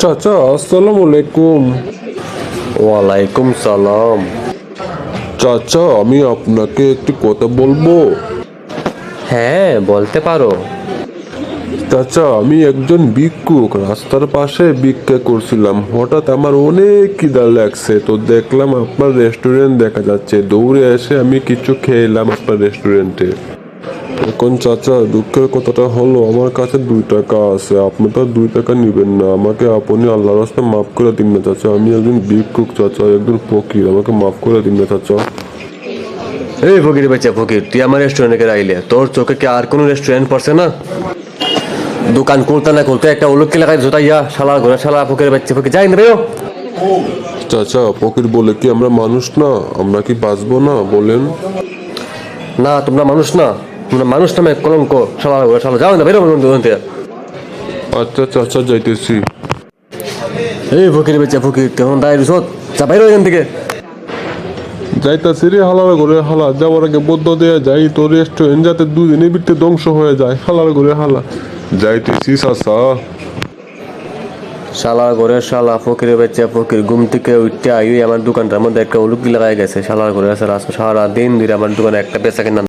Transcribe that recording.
চাচা আসসালামু আলাইকুম। ওয়ালাইকুম সালাম। চাচা আমি আপনাকে একটি কথা বলব? হ্যাঁ বলতে পারো। চাচা আমি একজন ভিক্ষুক। রাস্তার পাশে ভিক্ষা করছিলাম। হঠাৎ আমার অনেক খিদা লাগছে। তো দেখলাম আপনার রেস্টুরেন্ট দেখা যাচ্ছে। দৌড়ে এসে আমি কিছু খেলাম আপনার রেস্টুরেন্টে এখন চাচা দুঃখের কথাটা হলো আমার কাছে দুই টাকা আছে। আপনি তো দুই টাকা নেবেন না। আমাকে আপনি আল্লাহর রাস্তা মাফ করে দিন না চাচা। আমি একজন ভিক্ষুক চাচা একজন ফকির। আমাকে মাফ করে দিন না চাচা। এই ফকির বাচ্চা ফকির তুই আমার রেস্টুরেন্টে আইলে তোর চোখে কি আর কোনো রেস্টুরেন্ট পড়ছে না? দোকান খুলতে না খুলতে একটা উলুক্কি লাগাই জোতাইয়া শালা ঘোরা শালা ফকির বাচ্চা ফকির যাই না চাচা ফকির বলে কি আমরা মানুষ না? আমরা কি বাঁচবো না? বলেন। না তোমরা মানুষ না। তোমরা মানুষ নামে কলঙ্ক শালা শালা যাও না বেরো দোকান থেকে। আচ্ছা চাচা যাইতেছি। এই ফকির বাচ্চা ফকির তখন দাঁড়িয়ে রুসত যা বাইরো এখান থেকে। যাইতাছি রে হালার ঘরে হালা। যাওয়ার আগে বদ্ধ দেয়া যাই তো রেস্টুরেন্ট যাতে দুদিনের ভিতরে ধ্বংস হয়ে যায়। হালার ঘরে হালা। যাইতেছি চাচা। শালা ঘরে শালা ফকির বেচে ফকির ঘুম থেকে উঠতে আই আমার দোকানটার মধ্যে একটা উলুকি লাগাই গেছে শালার ঘরে সারা দিন ধরে আমার দোকানে একটা বেচা কেনা